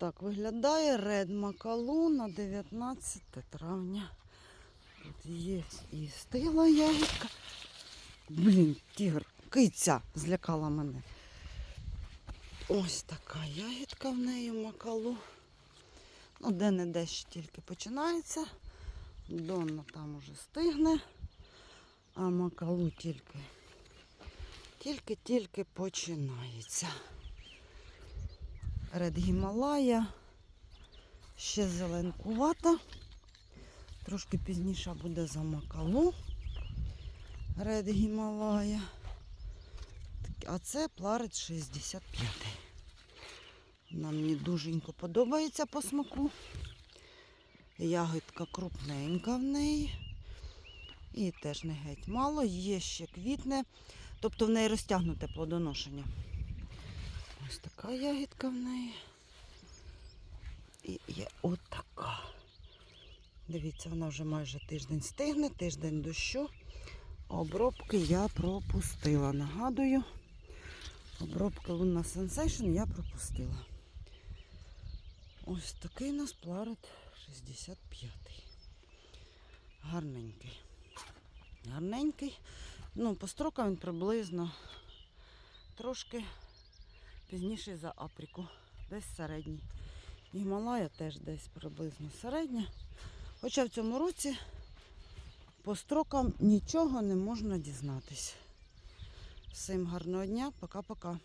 так виглядає Ред Макалу на 19 травня. Тут є і стигла ягідка. Блін, тігр, киця злякала мене. Ось така ягідка в неї макалу. Ну, де-не-де ще тільки починається. Донна там уже стигне, а макалу тільки. Тільки-тільки починається. Ред Гімалая. Ще зеленкувата. Трошки пізніше буде за макалу. Ред Гімалая. А це пларит 65. Нам мені дуженько подобається по смаку. Ягодка крупненька в неї. І теж не геть мало. Є ще квітне. Тобто в неї розтягнуте плодоношення. Ось така ягідка в неї. І є отака. Дивіться, вона вже майже тиждень стигне, тиждень дощу. Обробки я пропустила. Нагадую, обробки Луна Sensation я пропустила. Ось такий у нас пларит 65. Гарненький. Гарненький. Ну, по строкам він приблизно трошки пізніший за Апріку. Десь середній. Гімалая теж десь приблизно середня. Хоча в цьому році по строкам нічого не можна дізнатись. Всім гарного дня, пока-пока.